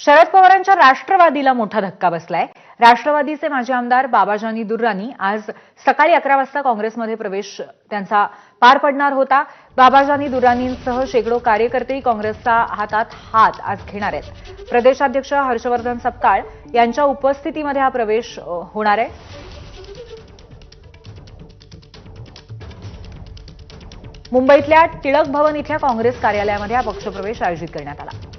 शरद पवारांच्या राष्ट्रवादीला मोठा धक्का बसलाय. राष्ट्रवादीचे माजी आमदार बाबाजानी दुर्रानी आज सकाळी अकरा वाजता काँग्रेसमध्ये प्रवेश त्यांचा पार पडणार होता. बाबाजानी दुर्रानींसह शेकडो कार्यकर्तेही काँग्रेसचा हातात हात आज घेणार आहेत. प्रदेशाध्यक्ष हर्षवर्धन सपकाळ यांच्या उपस्थितीमध्ये हा प्रवेश होणार आहे. मुंबईतल्या टिळक भवन इथल्या काँग्रेस कार्यालयामध्ये हा पक्षप्रवेश आयोजित करण्यात आला.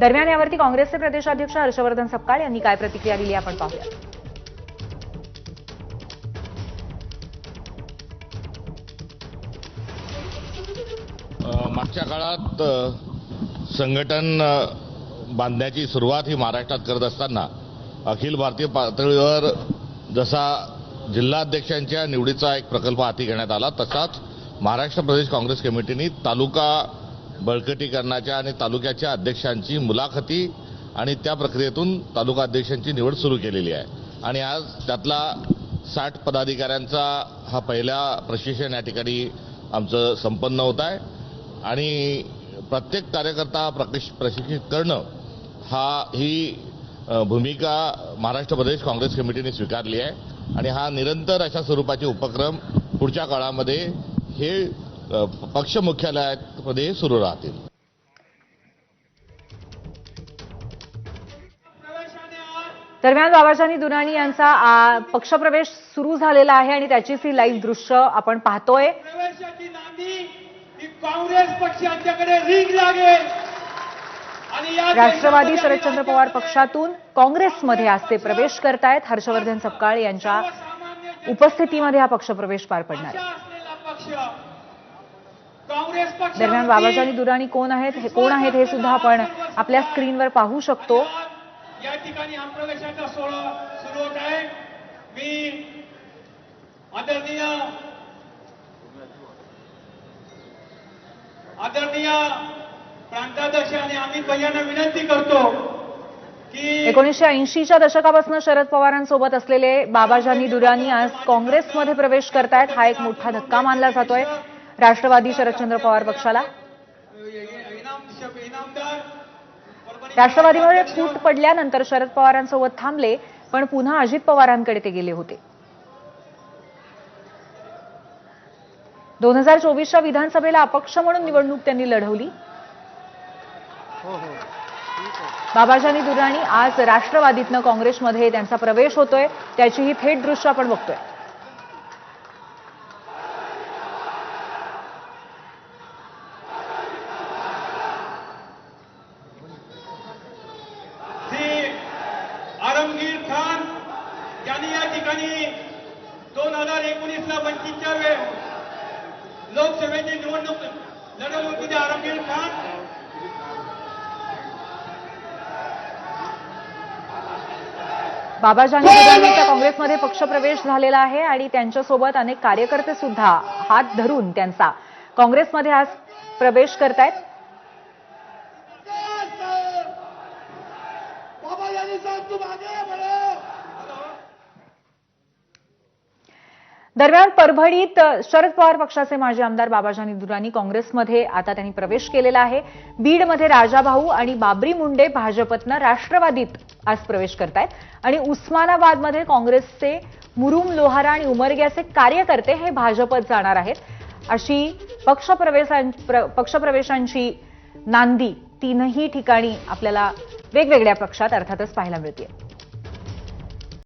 दरम्यान यावरती काँग्रेसचे प्रदेशाध्यक्ष हर्षवर्धन सपकाळ यांनी काय प्रतिक्रिया दिली आपण पाहूया. मागच्या काळात संघटन बांधण्याची सुरुवात ही महाराष्ट्रात करत असताना अखिल भारतीय पातळीवर जसा जिल्हाध्यक्षांच्या निवडीचा एक प्रकल्प हाती घेण्यात आला तसाच महाराष्ट्र प्रदेश काँग्रेस कमिटीने तालुका बळकटीकरणाच्या आणि तालुक्याच्या अध्यक्षांची मुलाखती आणि त्या प्रक्रियेतून तालुका अध्यक्षांची निवड सुरू केलेली आहे. आणि आज त्यातला साठ पदाधिकाऱ्यांचा हा पहिला प्रशिक्षण या ठिकाणी आमचं संपन्न होत आहे. आणि प्रत्येक कार्यकर्ता प्रशिक्ष- प्रशिक्षित करणं हा ही भूमिका महाराष्ट्र प्रदेश काँग्रेस कमिटीने स्वीकारली आहे. आणि हा निरंतर अशा स्वरूपाचे उपक्रम पुढच्या काळामध्ये हे पक्ष मुख्यालयामध्ये सुरू राहतील. दरम्यान बाबाजानी दुराणी यांचा आ, पक्षप्रवेश सुरू झालेला आहे आणि त्याचीच ही लाईव्ह दृश्य आपण पाहतोय. प्रवेशाची नांदी ही काँग्रेस पक्षाच्याकडे रीग लागेल. राष्ट्रवादी शरदचंद्र पवार पक्षातून काँग्रेसमध्ये आज ते प्रवेश करतायत. हर्षवर्धन सपकाळ यांच्या उपस्थितीमध्ये हा पक्षप्रवेश पार पडणार आहे असलेला पक्ष काँग्रेस पक्ष दरम्यान बाबाजानी दुराणी कोण आहेत हे कोण आहेत हे सुद्धा आपण आपल्या स्क्रीनवर पाहू शकतो. या ठिकाणी हा प्रवेशाचा सोहळा सुरू होत आहे. मी आदरणीय आदरणीय प्रांताध्यक्ष आणि अमित भैयांना विनंती करतो की एकोणीसशे ऐंशीच्या दशकापासून शरद पवारांसोबत असलेले बाबाजानी दुरानी आज काँग्रेसमध्ये प्रवेश करतायत. हा एक मोठा धक्का मानला जातोय. राष्ट्रवादी शरदचंद्र पवार पक्षाला. राष्ट्रवादीमध्ये फूट पडल्यानंतर शरद पवारांसोबत थांबले पण पुन्हा अजित पवारांकडे ते गेले होते. दोन हजार चोवीसच्या विधानसभेला अपक्ष म्हणून निवडणूक त्यांनी लढवली. बाबाजानी दुर्राणी आज राष्ट्रवादीतनं काँग्रेसमध्ये त्यांचा प्रवेश होतोय त्याची ही थेट दृश्य आपण बघतोय. यांनी या ठिकाणी दोन हजार एकोणीसला वंचितच्या वेळ लोकसभेची निवडणूक लढवली होती ते आलमगीर खान बाबाजानी दुर्राणींचा काँग्रेसमध्ये पक्षप्रवेश झालेला आहे आणि त्यांच्यासोबत अनेक कार्यकर्ते सुद्धा हात धरून त्यांचा काँग्रेसमध्ये आज प्रवेश करतायत. दरम्यान परभणीत शरद पवार पक्षाचे माजी आमदार बाबाजानी दुरानी काँग्रेसमध्ये आता त्यांनी प्रवेश केलेला आहे. बीडमध्ये राजाभाऊ आणि बाबरी मुंडे भाजपतनं राष्ट्रवादीत आज प्रवेश करतायत. आणि उस्मानाबादमध्ये काँग्रेसचे मुरुम लोहारा आणि उमरग्याचे कार्यकर्ते हे भाजपत जाणार आहेत. अशी पक्षप्रवेशां पक्षप्रवेशांची नांदी तीनही ठिकाणी आपल्याला वेगवेगळ्या पक्षात अर्थातच पाहायला मिळते